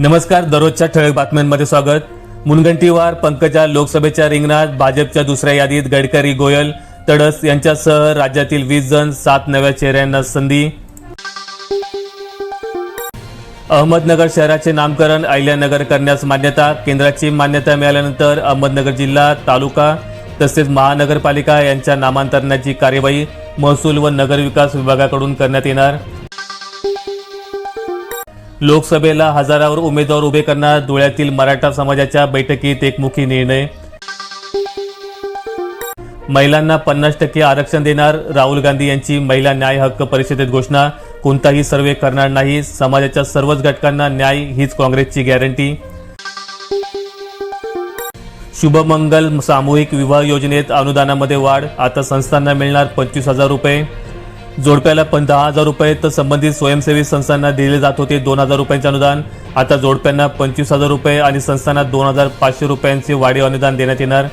नमस्कार दररोजच्या ठळक बातम्यांमध्ये स्वागत. मुनगंटीवार पंकजा लोकसभेच्या रिंगणात भाजपच्या दुसऱ्या यादीत गडकरी गोयल तडस यांच्यासह राज्यातील वीस जण सात नव्या चेहऱ्यांना संधी. अहमदनगर शहराचे नामकरण अहिल्यानगर करण्यास मान्यता. केंद्राची मान्यता मिळाल्यानंतर अहमदनगर जिल्हा तालुका तसेच महानगरपालिका यांच्या नामांतरणाची कार्यवाही महसूल व नगर विकास विभागाकडून करण्यात येणार. लोकसभेला हजारावर उमेदवार उभे करणार धुळ्यातील मराठा समाजाच्या बैठकीत एकमुखी निर्णय. महिलांना पन्नास टक्के आरक्षण देणार राहुल गांधी यांची महिला न्याय हक्क परिषदेत घोषणा. कोणताही सर्वे करणार नाही. समाजाच्या सर्वच घटकांना न्याय हीच काँग्रेसची गॅरंटी. शुभमंगल सामूहिक विवाह योजनेत अनुदानामध्ये वाढ. आता संस्थांना मिळणार पंचवीस हजार रुपये. जोडप्याला पण दहा हजार रुपये तर संबंधित स्वयंसेवी संस्थांना दिले जात होते दोन हजार रुपयांचे अनुदान. आता जोडप्यांना पंचवीस हजार रुपये आणि संस्थांना दोन हजार पाचशे रुपयांचे वाढीव अनुदान देण्यात येणार.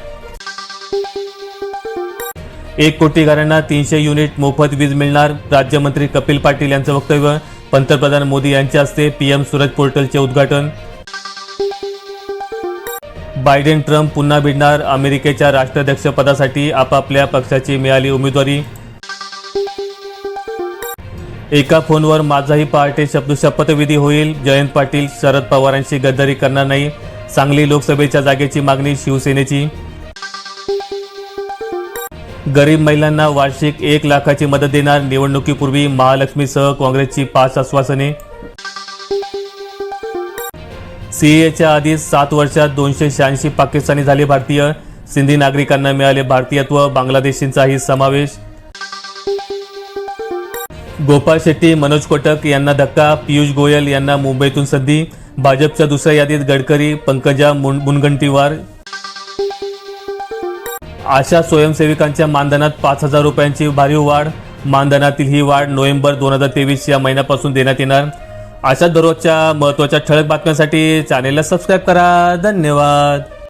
एक कोटी घरांना तीनशे युनिट मोफत वीज मिळणार राज्यमंत्री कपिल पाटील यांचं वक्तव्य. पंतप्रधान मोदी यांच्या हस्ते पीएम सूरज पोर्टलचे उद्घाटन. बायडेन ट्रम्प पुन्हा भिडणार अमेरिकेच्या राष्ट्राध्यक्षपदासाठी आपापल्या पक्षाची मिळाली उमेदवारी. एका फोनवर माझाही पहाटे शब्द शपथविधी होईल. जयंत पाटील शरद पवारांशी गद्दारी करणार नाही. सांगली लोकसभेच्या जागेची मागणी शिवसेनेची. गरीब महिलांना वार्षिक एक लाखाची मदत देणार निवडणुकीपूर्वी महालक्ष्मीसह काँग्रेसची पाच आश्वासने. सीएच्या आधी सात वर्षात दोनशे शहाऐंशी पाकिस्तानी झाले भारतीय. सिंधी नागरिकांना मिळाले भारतीयत्व. बांगलादेशींचाही समावेश. गोपाळ शेट्टी मनोज कोटक यांना धक्का पियुष गोयल यांना मुंबईतून संधी भाजपच्या दुसऱ्या यादीत गडकरी पंकजा मुन- मुनगंटीवार. आशा स्वयंसेविकांच्या मानधनात पाच हजार रुपयांची भरीव वाढ. मानधनातील ही वाढ नोव्हेंबर दोन हजार तेवीस या महिन्यापासून देण्यात येणार. अशा दररोजच्या महत्त्वाच्या ठळक बातम्यांसाठी चॅनेलला सबस्क्राईब करा. धन्यवाद.